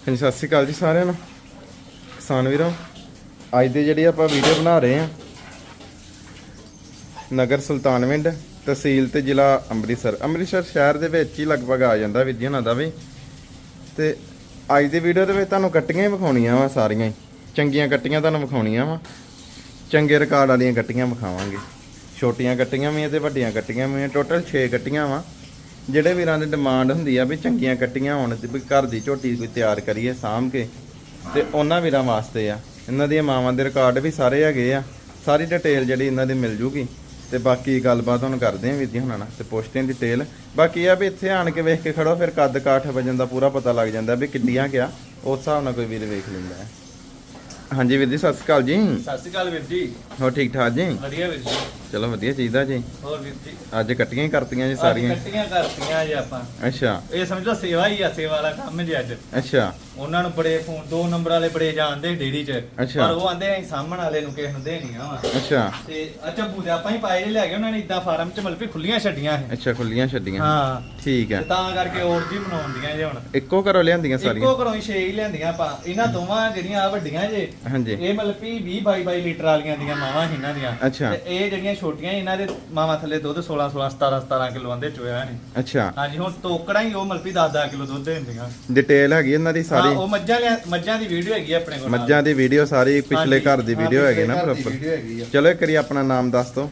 ਹਾਂਜੀ, ਸਤਿ ਸ਼੍ਰੀ ਅਕਾਲ ਜੀ ਸਾਰਿਆਂ ਨੂੰ। ਕਿਸਾਨ ਵੀਰੋ, ਅੱਜ ਦੀ ਜਿਹੜੀ ਆਪਾਂ ਵੀਡੀਓ ਬਣਾ ਰਹੇ ਹਾਂ, ਨਗਰ ਸੁਲਤਾਨਵਿੰਡ ਤਹਿਸੀਲ ਤੇ ਜ਼ਿਲ੍ਹਾ ਅੰਮ੍ਰਿਤਸਰ। ਅੰਮ੍ਰਿਤਸਰ ਸ਼ਹਿਰ ਦੇ ਵਿੱਚ ਹੀ ਲਗਭਗ ਆ ਜਾਂਦਾ ਵੀ ਜੀ ਦਾ ਵੀ। ਤੇ ਅੱਜ ਦੀ ਵੀਡੀਓ ਦੇ ਵਿੱਚ ਤੁਹਾਨੂੰ ਕੱਟੀਆਂ ਹੀ ਵਿਖਾਉਣੀਆਂ ਵਾ ਸਾਰੀਆਂ ਹੀ। ਚੰਗੀਆਂ ਕੱਟੀਆਂ ਤੁਹਾਨੂੰ ਵਿਖਾਉਣੀਆਂ ਵਾ। ਚੰਗੇ ਰਿਕਾਰਡ ਵਾਲੀਆਂ ਕੱਟੀਆਂ ਵਿਖਾਵਾਂਗੇ। ਛੋਟੀਆਂ ਕੱਟੀਆਂ ਵੀ ਆ ਤੇ ਵੱਡੀਆਂ ਕੱਟੀਆਂ ਵੀ ਆ। ਟੋਟਲ 6 ਕੱਟੀਆਂ ਵਾ। ਜਿਹੜੇ ਵੀਰਾਂ ਦੀ ਡਿਮਾਂਡ ਹੁੰਦੀ ਆ ਵੀ ਚੰਗੀਆਂ ਕੱਟੀਆਂ ਹੋਣ ਤੇ ਵੀ ਘਰ ਦੀ ਝੋਟੀ ਕੋਈ ਤਿਆਰ ਕਰੀਏ ਸਾਂਭ ਕੇ, ਤੇ ਉਹਨਾਂ ਵੀਰਾਂ ਵਾਸਤੇ ਆ। ਇਹਨਾਂ ਦੀਆਂ ਮਾਵਾਂ ਦੇ ਰਿਕਾਰਡ ਵੀ ਸਾਰੇ ਹੈਗੇ ਆ। ਸਾਰੀ ਡਿਟੇਲ ਜਿਹੜੀ ਇਹਨਾਂ ਦੀ ਮਿਲ ਜੂਗੀ। ਤੇ ਬਾਕੀ ਗੱਲਬਾਤ ਹੁਣ ਕਰਦੇ ਆਂ ਵੀਰ ਜੀ ਹੁਣਾਂ ਨਾਲ ਤੇ ਪੁੱਛਦੇ ਆਂ ਡਿਟੇਲ ਬਾਕੀ ਆ ਵੀ ਇੱਥੇ ਆਣ ਕੇ ਵੇਖ ਕੇ ਖੜੋ, ਫਿਰ ਕੱਦ ਕਾਠ ਵਜਨ ਦਾ ਪੂਰਾ ਪਤਾ ਲੱਗ ਜਾਂਦਾ ਵੀ ਕਿੱਡੀਆਂ ਗਿਆ ਉਸ ਹਿਸਾਬ ਨਾਲ ਕੋਈ ਵੀਰ ਵੇਖ ਲੈਂਦਾ ਹੈ। ਹਾਂਜੀ ਵੀਰ ਜੀ ਸਤਿ ਸ਼੍ਰੀ ਅਕਾਲ ਜੀ। ਸਤਿ ਸ਼੍ਰੀ ਅਕਾਲ ਵੀਰ ਜੀ। ਹੋਰ ਠੀਕ ਠਾਕ ਜੀ? ਵਧੀਆ ਵੀਰ ਜੀ। ਚਲੋ ਵਧੀਆ ਚਾਹੀਦਾ ਜੀ। ਹੋਰ ਵੀਰ ਜੀ। ਅੱਜ ਕੱਟੀਆਂ ਹੀ ਕਰਤੀਆਂ ਜੀ ਸਾਰੀਆਂ। ਕੱਟੀਆਂ ਕਰਤੀਆਂ ਜੀ ਆਪਾਂ। ਅੱਛਾ। ਇਹ ਸਮਝੋ ਸੇਵਾ ਹੀ ਆ ਸੇਵਾ ਵਾਲਾ ਕੰਮ ਜੀ ਅੱਜ। ਅੱਛਾ। ਉਹਨਾਂ ਨੂੰ ਬੜੇ ਫੋਨ ਦੋ ਨੰਬਰ ਵਾਲੇ ਬੜੇ ਜਾਣਦੇ ਡੇਰੀ 'ਚ। ਪਰ ਉਹ ਆਂਦੇ ਅਸੀਂ ਸਾਹਮਣ ਵਾਲੇ ਨੂੰ ਕਿਸੇ ਨੂੰ ਦੇਣੀਆਂ ਵਾ ਅੱਛਾ। ਤੇ ਅੱਛਾ ਬੂਦੇ ਆਪਾਂ ਹੀ ਪਾਏ ਲੈ ਗਏ ਉਹਨਾਂ ਨੇ ਇਦਾਂ ਫਾਰਮ 'ਚ ਮਲਪੀ ਖੁੱਲੀਆਂ ਛੱਡੀਆਂ ਇਹ ਅੱਛਾ ਖੁੱਲੀਆਂ ਛੱਡੀਆਂ। ਹਾਂ। ਠੀਕ ਹੈ ਤੇ ਤਾਂ ਕਰਕੇ ਹੋਰ ਜੀ ਬਣਾਉਂਦੀਆਂ ਜੇ ਹੁਣ। ਇੱਕੋ ਘਰੋਂ ਲਿਆਂਦੀਆਂ ਸਾਰੀਆਂ? ਇੱਕੋ ਘਰੋਂ ਹੀ ਛੇ ਹੀ ਲਿਆਂਦੀਆਂ ਆਪਾਂ। ਇਹਨਾਂ ਦੋਵਾਂ ਜਿਹੜੀਆਂ ਆ ਵੱਡੀਆਂ ਜੇ ਹਾਂਜੀ। ਇਹ ਮਲਪੀ 20 22 22 ਲੀਟਰ ਵਾਲੀਆਂ ਦੀਆਂ ਮਾਵਾਂ ਇਹਨਾਂ ਦੀਆਂ। ਅੱਛਾ। ਤੇ ਇਹ ਜਿਹੜੀਆਂ ਛੋਟੀਆਂ ਇਹਨਾਂ ਦੇ ਮਾਵਾਂ ਥੱਲੇ ਦੁੱਧ 16 16 17 17 ਕਿਲੋ ਆਂਦੇ ਚੋਇਆ ਨੇ ਅੱਛਾ। ਹਾਂਜੀ ਹੁਣ ਤੋਕੜਾ ਹੀ ਉਹ ਮਲਪੀ 10 10 ਕਿਲੋ ਦੁੱਧ ਦਿੰਦੀਆਂ। ਡਿਟੇਲ ਹੈਗੀ ਇਹਨਾਂ ਦੀ ਹਾਂ ਸਾਰੀ ਉਹ ਮੱਝਾਂ ਲਿਆ- ਮੱਝਾਂ ਦੀ ਵੀਡੀਓ ਹੈਗੀ ਆ ਆਪਣੇ ਕੋਲ ਨਾਲ। ਮੱਝਾਂ ਦੀ ਵੀਡੀਓ ਸਾਰੀ ਪਿਛਲੇ ਘਰ ਦੀ ਵੀਡੀਓ ਹੈਗੀ ਨਾ ਦੀ ਪ੍ਰੋਪਰ ਵੀਡੀਓ ਹੈਗੀ ਆ। ਚਲੋ ਇੱਕ ਵਾਰੀ ਆਪਣਾ ਨਾਮ ਦੱਸ ਦਿਓ।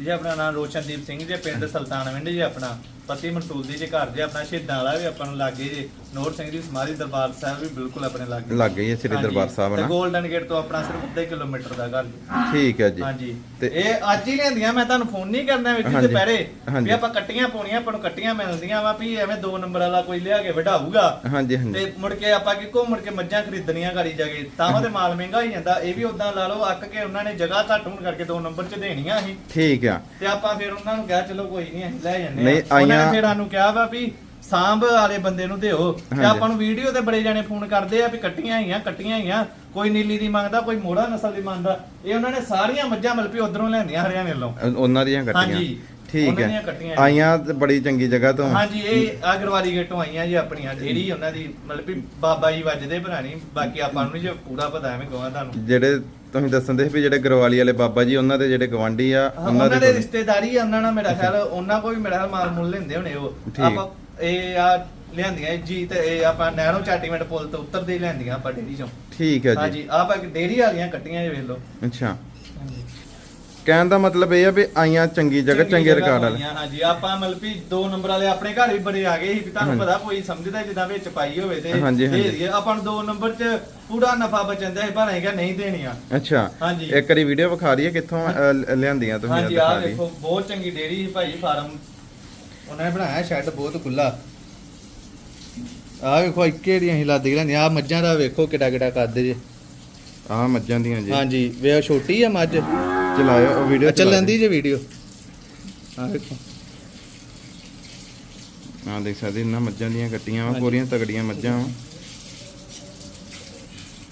ਜੀ ਆਪਣਾ ਨਾਮ ਰੋਸ਼ਨਦੀਪ ਸਿੰਘ ਜੀ ਪਿੰਡ ਸੁਲਤਾਨਵਿੰਡ ਜੀ ਆਪਣਾ। ਪਤੀ ਮਨਸੂਲ ਦੀ ਜੀ ਘਰ ਜੀ ਆਪਣਾ ਸ਼ਹੀਦਾਂ ਵਾਲਾ ਵੀ ਆਪਾਂ ਨੂੰ ਲਾਗੇ ਜੀ ਨੋਰ ਸਿੰਘ ਦੀ ਸਮਾਧੀ ਦਰਬਾਰ ਸਾਹਿਬ ਵੀ ਬਿਲਕੁਲ ਆਪਣੇ ਲਾਗੇ ਲੱਗ ਗਈ ਹੈ ਸ੍ਰੀ ਦਰਬਾਰ ਸਾਹਿਬ ਤੇ ਨਾ 골ਡਨ ਗੇਟ ਤੋਂ ਆਪਣਾ ਸਿਰਫ ਅੱਧੇ ਕਿਲੋਮੀਟਰ ਦਾ ਘਰ। ਜੀ ਠੀਕ ਹੈ ਜੀ। ਹਾਂਜੀ। ਤੇ- ਇਹ ਅੱਜ ਹੀ ਲਿਆਂਦੀਆਂ ਮੈਂ ਤੁਹਾਨੂੰ ਫੋਨ ਨਹੀਂ ਕਰਨਾ ਵਿੱਚ ਦੁਪਹਿਰੇ। ਵੀ ਆਪਾਂ ਕੱਟੀਆਂ ਪਾਉਣੀਆਂ ਆਪਾਂ ਨੂੰ ਕੱਟੀਆਂ ਮਿਲਦੀਆਂ ਵਾ ਵੀ ਐਵੇਂ ਦੋ ਨੰਬਰ ਵਾਲਾ ਕੋਈ ਲਿਆ ਕੇ ਵਢਾਊਗਾ ਹਾਂਜੀ ਹਾਂਜੀ। ਤੇ ਮੁੜ ਕੇ ਆਪਾਂ ਕਿੱਕੋ ਮੁੜ ਕੇ ਮੱਝਾਂ ਖਰੀਦਣੀਆਂ ਕਰੀ ਜਾਗੇ ਤਾਂ ਉਹਦੇ ਮਾਲ ਮਹਿੰਗਾ ਹੀ ਜਾਂਦਾ ਇਹ ਵੀ ਉਦਾਂ ਲਾ ਲਓ ਅੱਕ ਕੇ ਉਹਨਾਂ ਨੇ ਜਗ੍ਹਾ ਘੱਟ ਹੋਣ ਕਰਕੇ ਦੋ ਨੰਬਰ 'ਚ ਦੇਣੀਆਂ ਸੀ। ਠੀਕ ਆ। ਤੇ ਆਪਾਂ ਫਿਰ ਉਹਨਾਂ ਨੂੰ ਕਿਹਾ ਚਲੋ ਕੋਈ ਨਹੀਂ ਲੈ ਜੰਨੇ ਨਹੀਂ, ਆਈਆਂ- ਨੇ ਫਿਰ ਸਾਨੂੰ ਕਿਹਾ ਵਾ ਵੀ ਸਾਂਭ ਵਾਲੇ ਬੰਦੇ ਨੂੰ ਦਿਓ। ਤੇ। ਆਪਾਂ ਨੂੰ ਵੀਡੀਓ ਤੇ ਬੜੇ ਜਾਣੇ ਫੋਨ ਕਰਦੇ ਆ ਵੀ ਕੱਟੀਆਂ ਆਈਆਂ ਕੱਟੀਆਂ ਆਈਆਂ। ਕੋਈ ਨੀਲੀ ਦੀ ਮੰਗਦਾ ਕੋਈ ਮੋੜਾ ਨਸਲ ਦੀ ਮੰਗਦਾ। ਇਹ ਉਹਨਾਂ ਨੇ ਸਾਰੀਆਂ ਮੱਝਾਂ ਮਲਪੀ ਉਧਰੋਂ ਲੈਂਦੀਆਂ ਹਰਿਆਣੇ ਵੱਲੋਂ। ਉਹਨਾਂ ਦੀਆਂ ਕੱਟੀਆਂ। ਹਾਂਜੀ, ਠੀਕ ਉਹਨਾਂ ਦੀਆਂ ਹੈ ਕੱਟੀਆਂ ਆਈਆਂ ਤੇ ਬੜੀ ਚੰਗੀ ਜਗ੍ਹਾ ਤੋਂ। ਹਾਂਜੀ ਇਹ ਅਗਰਵਾਲੀ ਗੇਟੋਂ ਆਈਆਂ ਜੀ ਆਪਣੀਆਂ। ਜਿਹੜੀ ਉਹਨਾਂ ਦੀ ਮਤਲਬ ਵੀ ਬਾਬਾ ਜੀ ਵੱਜਦੇ ਭਰਾਣੀ ਬਾਕੀ ਆਪਾਂ ਨੂੰ ਨੀ ਜੇ ਪੂਰਾ ਪਤਾ ਐਵੇਂ ਕਹਾਂ ਤੁਹਾਨੂੰ। ਜਿਹੜੇ ਤੁਸੀਂ ਦੱਸਣ ਦੇ ਵੀ ਜਿਹੜੇ ਗਰਵਾਲੀ ਵਾਲੇ ਬਾਬਾ ਜੀ ਉਹਨਾਂ ਦੇ ਜਿਹੜੇ ਗਵਾਂਢੀ ਆ ਹਾਂ, ਉਹਨਾਂ ਦੇ ਰਿਸ਼ਤੇਦਾਰੀ ਆ ਉਹਨਾਂ ਨਾਲ ਮੇਰਾ ਖਿਆਲ ਉਹਨਾਂ ਵੀ ਮੇਰਾ ਖਿਆਲ ਮਾਲ ਮੁੱਲ ਲੈਂਦੇ ਹੋਣੇ ਉਹ। ਠੀਕ। ਆਪਾਂ ਇਹ ਆ ਲਿਆਂਦੀਆਂ ਇਹ ਜੀ ਤੇ ਇਹ ਆਪਾਂ ਨਹਿਰੋਂ ਚਾਟੀਮੈਂਟ ਪੁਲ ਤੋਂ ਉੱਤਰਦੇ ਹੀ ਲਿਆਂਦੀਆਂ ਆਪਾਂ ਡੇਰੀ ਚੋਂ। ਠੀਕ ਹੈ ਜੀ। ਹਾਂਜੀ ਆਪਾਂ ਡੇਰੀ ਵਾਲੀਆਂ ਕੱਟੀਆਂ ਜੇ ਵੇਖ ਲਓ। ਅੱਛਾ। ਕਹਿਣ ਦਾ ਮਤਲਬ ਇਹ ਆ ਵੀ ਆਈਆਂ ਚੰਗੀ ਜਗ੍ਹਾ ਚੰਗੀ ਰਿਕਾਰਡ ਵਾਲੇ ਹਾਂਜੀ ਆਪਾਂ ਮਤਲਬ ਵੀ ਦੋ ਨੰਬਰ ਵਾਲੇ ਆਪਣੇ ਘਰ ਵੀ ਬੜੇ ਆ ਗਏ ਸੀ ਵੀ ਤੁਹਾਨੂੰ। ਪਤਾ ਕੋਈ ਸਮਝਦਾ ਜਿੱਦਾਂ ਵਿੱਚ ਪਾਈ ਹੋਵੇ ਤੇ ਹਾਂਜੀ, ਹਾਂਜੀ। ਆਪਾਂ ਨੂੰ ਦੋ ਨੰਬਰ 'ਚ ਪੂਰਾ ਨਫਾ ਬਚਦਾ ਹੈ ਪਰ ਹੈਗਾ ਨਹੀਂ ਦੇਣੀਆਂ ਅੱਛਾ ਹਾਂਜੀ। ਇੱਕ ਵਾਰੀ ਵੀਡੀਓ ਵਿਖਾ ਦਈਏ ਕਿੱਥੋਂ ਅ, ਲ- ਲਿਆਂਦੀਆਂ ਤੁਸੀਂ ਹਾਂਜੀ ਦਿਖਾ ਆਹ। ਦੇਖੋ ਬਹੁਤ ਚੰਗੀ ਡੇਰੀ ਸੀ ਭਾਈ ਫਾਰਮ ਉਹਨਾਂ ਨੇ ਬਣਾਇਆ ਸ਼ੈੱਡ ਬਹੁਤ ਖੁੱਲਾ ਆਹ ਵੇਖੋ ਇੱਕੇ ਦੀਆਂ ਹੀ ਲੱਦ ਲੈਂਦੀਆਂ ਆ ਮੱਝਾਂ ਦਾ ਵੇਖੋ ਕਿੱਡਾ ਕਿੱਡਾ ਕਰਦੇ ਜੇ ਆਹ ਮੱਝਾਂ ਦੀਆਂ ਜੀ ਹਾਂਜੀ ਵੇ ਛੋਟੀ ਆ ਮੱਝ ਚਲਾਇਓ ਉਹ ਵੀਡੀਓ ਚੱਲਣ ਦੀ। ਜੇ ਵੀਡੀਓ ਆ ਵੇਖੋ। ਹਾਂ ਦੇਖ ਸਕਦੇ ਇਹਨਾਂ ਮੱਝਾਂ ਦੀਆਂ ਕੱਟੀਆਂ ਵਾ। ਪੂਰੀਆਂ ਤਗੜੀਆਂ ਮੱਝਾਂ ਵਾ।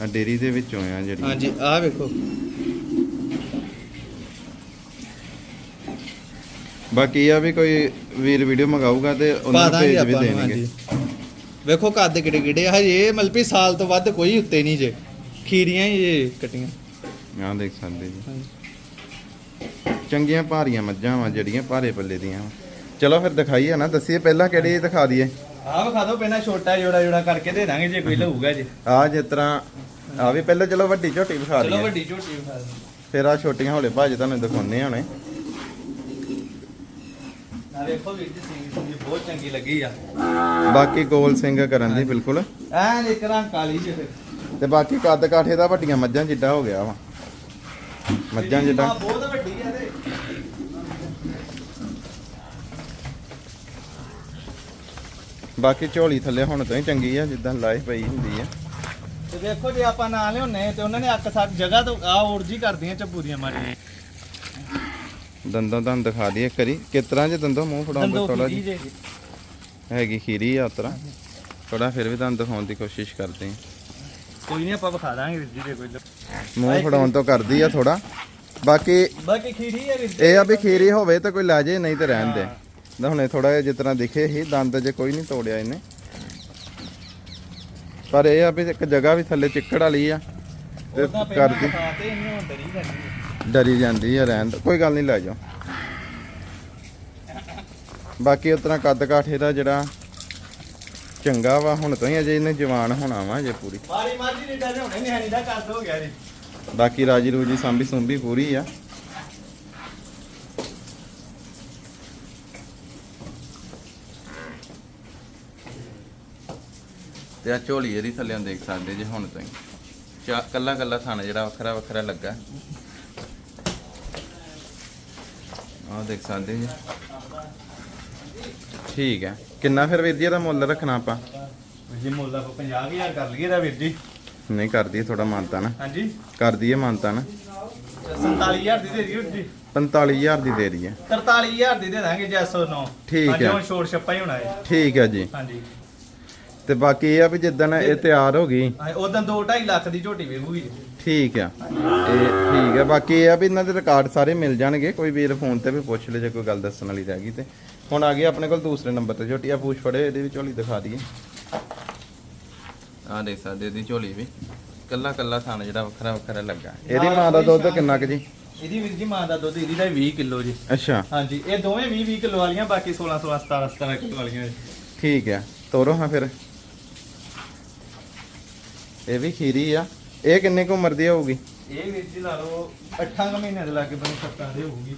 ਆ ਡੇਰੀ ਦੇ ਵਿੱਚੋਂ ਆ ਜਿਹੜੀਆਂ ਹਾਂਜੀ ਆਹ ਵੇਖੋ। ਬਾਕੀ ਆ ਵੀ ਕੋਈ ਵੀਰ ਵੀਡੀਓ ਮੰਗਾਊਗਾ ਤੇ ਉਹਨਾਂ ਨੂੰ ਭੇਜ ਵੀ ਦੇਣਗੇ। ਹਾਂਜੀ। ਵੇਖੋ ਕੱਦ ਕਿਹੜੇ ਆ ਹਜੇ ਮਲਪੀ ਸਾਲ ਤੋਂ ਵੱਧ ਕੋਈ ਉੱਤੇ ਨਹੀਂ ਜੇ। ਖੀਰੀਆਂ ਹੀ ਜੇ ਕਟੀਆਂ। ਆਹ ਦੇਖ ਸਕਦੇ ਜੀ। ਹਾਂਜੀ। ਚੰਗੀਆਂ ਭਾਰੀਆਂ ਮੱਝਾਂ ਵਾ ਜਿਹੜੀਆਂ ਭਾਰੇ ਪੱਲੇ ਦੀਆਂ। ਚਲੋ ਫਿਰ ਦਿਖਾਈਏ ਨਾ ਦੱਸੀਏ ਪਹਿਲਾਂ ਕਿਹੜੀ ਦਿਖਾ ਦਈਏ। ਆਹ ਵਿਖਾ ਦਿਓ ਪਹਿਲਾਂ ਛੋਟਾ ਜੋੜਾ ਜੋੜਾ ਕਰਕੇ ਦੇ ਦਾਂਗੇ ਜੇ ਕੋਈ ਲਊਗਾ ਜੇ। ਆ ਜਿਸ ਤਰ੍ਹਾਂ ਆ ਵੀ ਪਹਿਲਾਂ ਚਲੋ ਵੱਡੀ ਝੋਟੀ ਵਿਖਾ ਚਲੋ ਦਈਏ। ਵੱਡੀ ਝੋਟੀ ਵਿਖਾ ਦਿਓ। ਫਿਰ ਆ ਛੋਟੀਆਂ ਹੌਲੇ ਭਾਜ ਤੁਹਾਨੂੰ ਦਿਖਾਉਣੇ ਹੁਣੇ। ਆ ਵੇਖੋ ਵੀਰ ਜੀ ਸਿੰਘ ਸਿੰਘ ਬਹੁਤ ਚੰਗੀ ਲੱਗੀ ਆ। ਬਾਕੀ ਗੋਲ ਸਿੰਘ ਕਰਨ ਦੀ ਬਿਲਕੁਲ। ਐਨ ਇੱਕ ਰੰਗ ਕਾਲੀ ਜੇ ਫਿਰ। ਤੇ ਬਾਕੀ ਕੱਦ ਕਾਠੇ ਦਾ ਵੱਡੀਆਂ ਮੱਝਾਂ ਜਿੱਡਾ ਹੋ ਗਿਆ ਵਾ। ਮੱਝਾਂ ਮਾਂ ਬਹੁਤ ਵੱਡੀ ਆ ਤੇ ਬਾਕੀ ਝੋਲੀ ਥੱਲੇ ਹੁਣ ਤੋਂ ਹੀ ਚੰਗੀ ਆ ਜਿੱਦਾਂ ਲਾਏ ਪਈ ਹੁੰਦੀ ਆ। ਤੇ ਵੇਖੋ ਜੇ ਆਪਾਂ ਨਾ ਲਿਆਉਨੇ ਤੇ ਉਹਨਾਂ ਨੇ ਅੱਕ ਸਾਰ ਜਗ੍ਹਾ ਤੋਂ ਆ ਉਰਜੀ ਕਰਦੀਆਂ ਚੱਪੂਰੀਆਂ ਮਾਰੀਆਂ। ਦੰਦਾਂ ਤੁਹਾਨੂੰ ਦਿਖਾ ਦਈਏ ਕਰੀ ਕਿਸ ਤਰ੍ਹਾਂ ਜੇ ਦੰਦੋਂ ਮੂੰਹ ਫੜਾਉਂਦੇ ਥੋੜਾ ਜੇ। ਹੈਗੀ ਖੀਰੀ ਆ ਉਤਰਾ ਥੋੜਾ ਫਿਰ ਵੀ ਤੁਹਾਨੂੰ ਦਿਖਾਉਣ ਦੀ ਕੋਸ਼ਿਸ਼ ਕਰਦੇ ਆ ਕੋਈ ਨਹੀਂ ਆਪਾਂ ਵਿਖਾ ਦਾਂਗੇ ਵੀਰ ਜੀ ਜੇ ਕੋਈ ਮੂੰਹ ਫੜਾਉਣ ਤੋਂ ਕਰਦੀ ਆ ਥੋੜਾ ਬਾਕੀ ਬਾਕੀ ਖੀਰੀ ਹੈ ਵੀਰ ਜੀ। ਇਹ ਆ ਵੀ ਖੀਰੀ ਹੋਵੇ ਤਾਂ ਕੋਈ ਲੈ ਜੇ ਨਹੀਂ ਤੇ ਰਹਿਣ ਦੇ। ਨਾ ਹੁਣੇ ਥੋੜਾ ਜਿਹਾ ਤਰ੍ਹਾਂ ਦਿਖੇ ਸੀ ਦੰਦ ਜੇ ਕੋਈ ਨਹੀਂ ਤੋੜਿਆ ਇਹਨੇ। ਪਰ ਇਹ ਆ ਵੀ ਇੱਕ ਜਗ੍ਹਾ ਵੀ ਥੱਲੇ ਚਿੱਕੜ ਵਾਲੀ ਆ ਤੇ ਕਰਦੀ। ਡਰੀ ਜਾਂਦੀ ਹੈ। ਆ ਰਹਿਣ। ਕੋਈ ਗੱਲ ਨਹੀਂ ਲੈ ਜਾਓ। ਬਾਕੀ ਉਤਨਾ ਕੱਦ ਕਾਠੇ ਦਾ ਜਿਹੜਾ ਚੰਗਾ ਵਾ ਹੁਣ ਤੋਂ ਹੀ ਅਜੇ ਇਹਨੇ ਜਵਾਨ ਹੋਣਾ ਵਾ ਜੇ ਪੂਰੀ। ਮਾਰੀ ਮਾਰੀ ਨਹੀਂ ਡਰੇ ਹੁਣੇ ਨਿਆਣੀ ਦਾ ਕੱਦ ਹੋ ਗਿਆ ਜੀ। ਬਾਕੀ ਰਾਜੀ ਰੂਜੀ ਸਾਂਭੀ ਸੁੰਭੀ ਪੂਰੀ ਆ। ਤੇ ਆ ਝੋਲੀ ਇਹਦੀ ਥੱਲੇ ਦੇਖ ਸਕਦੇ ਜੇ ਹੁਣ ਤੋਂ ਹੀ ਚਾ ਕੱਲਾ ਕੱਲਾ ਥਣ ਜਿਹੜਾ ਵੱਖਰਾ ਵੱਖਰਾ ਲੱਗਾ। ਆਹ ਦੇਖ ਸਕਦੇ ਜੀ। ਠੀਕ ਹੈ। ਕਿੰਨਾ ਫਿਰ ਵੀਰ ਜੀ ਇਹਦਾ ਮੁੱਲ ਰੱਖਣਾ ਆਪਾਂ? ਜੀ ਮੁੱਲ ਆਪਾਂ 50000 ਕਰ ਲਈਏ ਦਾ ਵੀਰ ਜੀ। ਨਹੀਂ ਕਰਦੀ ਥੋੜਾ ਮਾਨਤਾ ਨਾ। ਹਾਂਜੀ। ਕਰਦੀ ਹੈ ਮਾਨਤਾ ਨਾ। 47000 ਦੀ ਦੇ ਦਿਓ ਜੀ। 45000 ਦੀ ਦੇ ਰਹੀ ਹੈ 43000 ਦੀ ਦੇ ਦਾਂਗੇ ਜੈਸੋ 9 ਠੀਕ ਹੈ। ਹੁਣ ਛੋੜ ਛੱਪਾ ਹੀ ਹੋਣਾ ਹੈ। ਠੀਕ ਹੈ ਜੀ। ਹਾਂਜੀ। ਤੇ ਬਾਕੀ ਇਹ ਆ ਵੀ ਜਿੱਦਣ ਇਹ ਤਿਆਰ ਹੋ ਗਈ। ਉਦੋਂ 2.5 ਲੱਖ ਦੀ ਝੋਟੀ ਵੇਖੂਗੀ। ਜੀ। ਠੀਕ ਆ ਇਹ ਠੀਕ ਆ ਬਾਕੀ ਇਹ ਆ ਵੀ ਇਹਨਾਂ ਦੇ ਰਿਕਾਰਡ ਸਾਰੇ ਮਿਲ ਜਾਣਗੇ। ਕੋਈ ਵੀਰ ਫੋਨ ਤੇ ਵੀ ਪੁੱਛ ਲੈ ਜੇ ਕੋਈ ਗੱਲ ਦੱਸਣ ਵਾਲੀ ਰਹਿ ਗਈ ਤੇ। ਹੁਣ ਆ ਗਈ ਆਪਣੇ ਕੋਲ ਦੂਸਰੇ ਨੰਬਰ ਤੇ ਝੋਟੀ ਆ ਪੂਛ ਫੜੇ ਇਹਦੀ ਵੀ ਝੋਲੀ ਦਿਖਾ ਦਈਏ। ਆ ਦੇਖ ਸਕਦੇ ਇਹਦੀ ਝੋਲੀ ਵੀ। ਕੱਲਾ ਕੱਲਾ ਥਾਣ ਜਿਹੜਾ ਵੱਖਰਾ ਵੱਖਰਾ ਲੱਗਾ। ਇਹਦੀ ਮਾਂ ਦਾ ਦੁੱਧ ਕਿੰਨਾ ਕੁ ਜੀ? ਇਹਦੀ ਵੀਰ ਜੀ ਮਾਂ ਦਾ ਦੁੱਧ ਇਹਦੀ ਦਾ 20 ਕਿਲੋ ਜੀ। ਅੱਛਾ। ਹਾਂਜੀ ਇਹ ਦੋਵੇਂ 20 20 ਕਿਲੋ ਵਾਲੀਆਂ ਬਾਕੀ 16 16 17 17 ਕਿਲੋ ਵਾਲੀਆਂ। ਠੀਕ ਆ ਤੋਰੋ ਹਾਂ ਫਿਰ। ਇਹ ਵੀ ਖੀਰੀ ਆ। ਇਹ ਕਿੰਨੇ ਕੁ ਉਮਰ ਦੀ ਹੋਊਗੀ? ਇਹ ਵੀਰ ਜੀ ਲਾ ਲਓ 8 ਮਹੀਨਿਆਂ ਦੇ ਲਾਗੇ ਬਣੀ ਸੱਤਾਂ ਦੇ ਹੋਊਗੀ।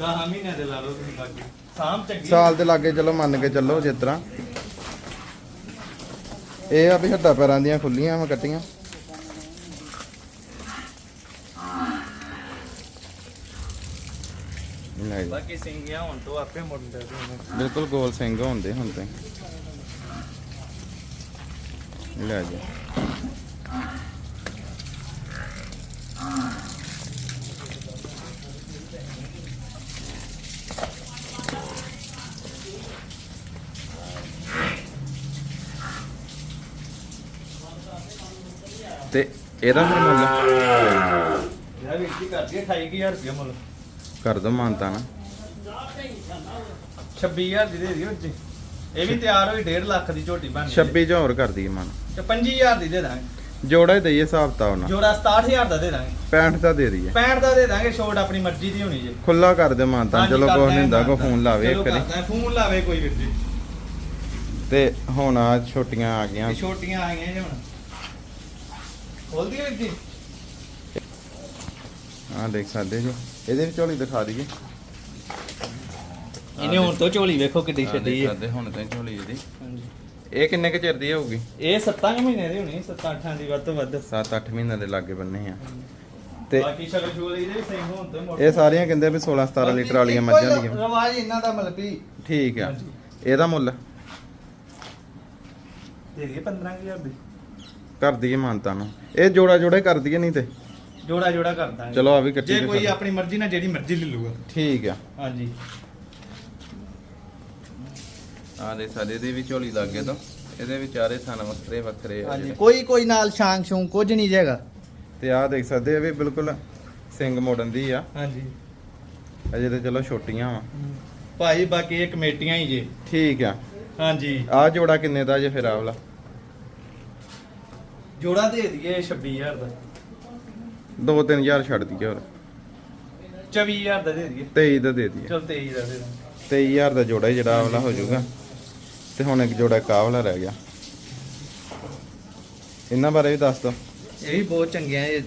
10 ਮਹੀਨਿਆਂ ਦੇ ਲਾ ਲਓ ਤੁਸੀਂ ਲਾਗੇ ਸਾਮ ਚੰਗੀ। ਸਾਲ ਦੇ ਲਾਗੇ ਚਲੋ ਮੰਨ ਕੇ ਚੱਲੋ ਜਿਸ ਤਰ੍ਹਾਂ। ਇਹ ਆ ਵੀ ਹੱਡਾਂ ਪੈਰਾਂ ਦੀਆਂ ਖੁੱਲੀਆਂ ਵਾ ਕੱਟੀਆਂ। ਲੈ ਜੀ। ਬਾਕੀ ਸਿੰਘਿਆ ਹੁਣ ਤੋਂ ਆਪੇ ਮੁੜ ਜਾਂਦੇ ਨੇ ਬਿਲਕੁਲ ਗੋਲ ਸਿੰਘ ਹੁੰਦੇ ਹੁਣ ਤੇ। ਲੈ ਜੀ। ਤੇ ਇਹਦਾ ਫਿਰ ਮੁੱਲ? ਯਾਰ ਵੀਰ ਜੀ ਕਰਦੀ ਹੈ 28000 ਰੁਪਏ ਮੁੱਲ। ਕਰ ਦੋ ਮਾਨਤਾ ਨਾ। 26000 ਦੀ ਦੇ ਦਿਓ ਜੀ ਇਹ ਵੀ ਤਿਆਰ ਹੋਈ 1.5 ਲੱਖ ਦੀ ਝੋਟੀ ਬਣ 26 ਜਾਂ ਹੋਰ ਕਰ ਦਈਏ ਮਨ। ਤੇ 25000 ਦੀ ਦੇ ਦਾਂਗੇ। ਜੋੜਾ ਹੀ ਦਈਏ ਹਿਸਾਬ ਤਾਂ ਉਹਨਾਂ। ਜੋੜਾ 67000 ਦਾ ਦੇ ਦਾਂਗੇ। 65 ਦਾ ਦੇ ਦਈਏ। 65 ਦਾ ਦੇ ਦਾਂਗੇ ਛੋਟ ਆਪਣੀ ਮਰਜ਼ੀ ਦੀ ਹੋਣੀ ਜੇ। ਖੁੱਲਾ ਕਰ ਦੇ ਮਾਨਤਾ। ਹਾਂਜੀ, ਚਲੋ ਕੋਈ ਨਹੀਂ ਹੁੰਦਾ ਕੋ। ਫੋਨ ਲਾਵੇ ਇੱਕ ਵਾਰੀ। ਫੋਨ ਲਾਵੇ ਕੋਈ ਵੀਰ ਜੀ। ਤੇ ਹੁਣ ਆ ਛੋਟੀਆਂ ਆ ਗਈਆਂ। ਛੋਟੀਆਂ ਆਈਆਂ ਜੀ ਹੁਣ। ਖੋਲਦੀ ਜੀ ਆ ਦੇਖ ਸਕਦੇ ਜੀ। ਇਹਦੇ ਵਿੱਚ ਝੋਲੀ ਦਿਖਾ ਦਈਏ। ਇਹਨੇ ਹੁਣ ਤੋਂ ਝੋਲੀ ਵੇਖੋ ਕਿੱਡੀ ਛੱਡੀ ਹੈ ਸਕਦੇ ਹੁਣ ਤਾਂ ਝੋਲੀ ਇਹਦੀ। ਹਾਂਜੀ। ਇਹ ਕਿੰਨੇ ਕੁ ਚਿਰ ਦੀ ਹੋਊਗੀ? ਇਹ 7 ਮਹੀਨੇ ਦੀ ਹੋਣੀ 7-8 ਦੀ ਵੱਧ ਤੋਂ ਵੱਧ। 7-8 ਮਹੀਨਿਆਂ ਦੇ ਲਾਗੇ ਬੰਨੇ ਆ। ਤੇ ਬਾਕੀ ਸ਼ਕਲ ਸ਼ੂਲ ਇਹਦੇ ਸਿੰਘ ਹੋਣ ਤੋਂ ਮੁੜ ਇਹ ਸਾਰੀਆਂ ਕਹਿੰਦੇ ਵੀ 16-17 ਲੀਟਰ ਵਾਲੀਆਂ ਮੱਝਾਂ ਦੀਆਂ। ਰਵਾਜ ਇਹਨਾਂ ਦਾ ਮਤਲਬ ਵੀ। ਠੀਕ ਆ। ਇਹਦਾ ਮੁੱਲ? ਦੇ ਦਈਏ 15000 ਦੀ। ਕਰ ਦਈਏ ਮਾਨਤਾ ਨੂੰ। ਇਹ ਜੋੜਾ ਜੋੜੇ ਕਰ ਦਈਏ ਨਹੀਂ ਤੇ। ਜੋੜਾ ਜੋੜਾ ਕਰ ਦਾਂਗੇ। ਚਲੋ ਆ ਵੀ ਕੱਟੀ ਜੇ ਕੋਈ ਆਪਣੀ ਮਰਜ਼ੀ ਨਾਲ ਜਿਹੜੀ ਮਰਜ਼ੀ ਲੈ ਲੂਗਾ ਠੀਕ ਆ। ਹਾਂਜੀ। ਆ ਦੇ ਸਾਡੇ ਦੀ ਵੀ ਝੋਲੀ ਲੱਗੇ ਤੋਂ। ਇਹਦੇ ਵੀ ਚਾਰੇ ਥਾਨ ਵੱਖਰੇ ਵੱਖਰੇ ਆ ਹਾਂਜੀ। ਕੋਈ ਕੋਈ ਨਾਲ ਸ਼ਾਂਗ ਸ਼ੂੰ ਕੁਝ ਨਹੀਂ ਜੇਗਾ। ਤੇ ਆ ਦੇਖ ਸਕਦੇ ਆ ਵੀ ਬਿਲਕੁਲ ਸਿੰਘ ਮੋੜਨ ਦੀ ਆ। ਹਾਂਜੀ। ਅਜੇ ਤੇ ਚਲੋ ਛੋਟੀਆਂ ਵਾ। ਭਾਈ ਬਾਕੀ ਇਹ ਕਮੇਟੀਆਂ ਹੀ ਜੇ। ਠੀਕ ਆ। ਹਾਂਜੀ। ਆ ਜੋੜਾ ਕਿੰਨੇ ਦਾ ਜੇ ਫਿਰ ਆ ਵਾਲਾ ਜੋੜਾ ਦੇ ਦਈਏ 26000 ਦਾ। 2-3000 ਛੱਡ ਦਈਏ ਹੋਰ। 24000 ਦਾ ਦੇ ਦਈਏ। 23 ਦਾ ਦੇ ਦਈਏ। ਚਲ 23 ਦਾ ਦੇ ਦਾਂਗੇ 23000 ਦਾ ਜੋੜਾ ਹੀ ਜਿਹੜਾ ਆਹ ਵਾਲਾ ਹੋ ਜਾਊਗਾ। ਤੇ ਹੁਣ ਇੱਕ ਜੋੜਾ ਕਾਹ ਵਾਲਾ ਰਹਿ ਗਿਆ। ਇਹਨਾਂ ਬਾਰੇ ਵੀ ਦੱਸ ਦੋ। ਇਹ ਵੀ ਬਹੁਤ ਚੰਗੀਆਂ ਇਹ।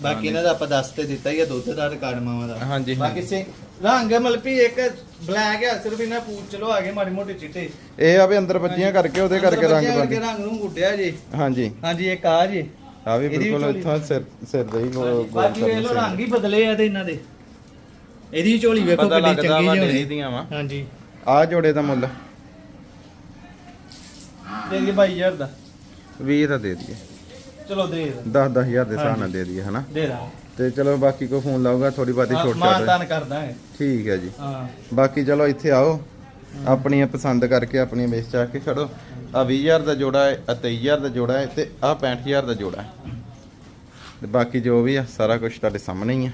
ਬਾਕੀ ਇਹਨਾਂ ਦਾ ਆਪਾਂ ਦੱਸ ਤੇ ਦਿੱਤਾ ਹੀ ਆ ਦੁੱਧ ਦਾ ਰਿਕਾਰਡ ਮਾਵਾਂ ਦਾ। ਹਾਂਜੀ, ਬਾਕੀ। ਸੇ ਰੰਗ ਮਲਪੀ ਇੱਕ ਬਲੈਕ ਆ ਸਿਰਫ ਇਹਨਾਂ ਪੂਛ ਚਲੋ ਆ ਗਏ ਮਾੜੇ ਮੋਟੇ ਚਿੱਟੇ। ਇਹ ਆ ਵੀ ਅੰਦਰ ਬੱਜੀਆਂ ਕਰਕੇ ਉਹਦੇ ਕਰਕੇ ਰੰਗ ਬੱਚਿਆਂ ਬੰਦੇ ਰੰਗ ਨੂੰ ਗੁੱਡਿਆ ਜੀ। ਹਾਂਜੀ। ਹਾਂਜੀ ਇੱਕ ਆ ਜੀ। ਆ ਵੀ ਇਹਦੀ ਬਿਲਕੁਲ ਝੋਲੀ। ਇੱਥੋਂ ਸਿਰ ਸਿਰ ਦੇ ਹੀ ਗੋਲ ਬਾਕੀ ਵੇਖ ਲਓ ਰੰਗ ਹੀ ਬਦਲੇ ਆ ਤੇ ਇਹਨਾਂ ਦੇ। ਇਹਦੀ ਝੋਲੀ ਵੇਖੋ ਪਤਾ ਕਿੰਨੀ ਲੱਗਦਾ ਚੰਗੀ ਵਾ ਜਿਹੀ ਡੇਰੀ ਹੋਣੀ ਦੀਆਂ ਵਾ। ਹਾਂਜੀ। ਆ ਜੋੜੇ ਦਾ ਮੁੱਲ। ਦੇ ਦਈਏ 22000 ਦਾ। 20 ਦਾ ਦੇ ਦਈਏ। ਚਲੋ ਦੇ 10 10000 ਦੇ ਹਿਸਾਬ ਨਾਲ। ਦੇ ਦਈਏ ਹਨਾ? ਦੇ ਦਾਂ ਤੇ ਚਲੋ ਬਾਕੀ ਕੋ ਫੋਨ ਲਾਊਗਾ ਥੋੜੀ ਬਾਤੀ ਛੋਟ ਕਰ ਮਾਨਤਾਨ ਕਰ ਦਾਂਗੇ ਠੀਕ ਹੈ ਜੀ। ਹਾਂ। ਬਾਕੀ ਚਲੋ ਇੱਥੇ ਆਓ। ਆਪਣੀਆਂ ਪਸੰਦ ਕਰਕੇ ਆਪਣੀਆਂ ਵੇਚ ਚਾ ਕੇ ਖੜੋ। ਆ 20000 ਦਾ ਜੋੜਾ ਹੈ ਆ 23000 ਦਾ ਜੋੜਾ ਹੈ ਤੇ ਆ 65000 ਦਾ ਜੋੜਾ ਹੈ। ਤੇ ਬਾਕੀ ਜੋ ਵੀ ਆ ਸਾਰਾ ਕੁਝ ਤੁਹਾਡੇ ਸਾਹਮਣੇ ਹੀ ਆ।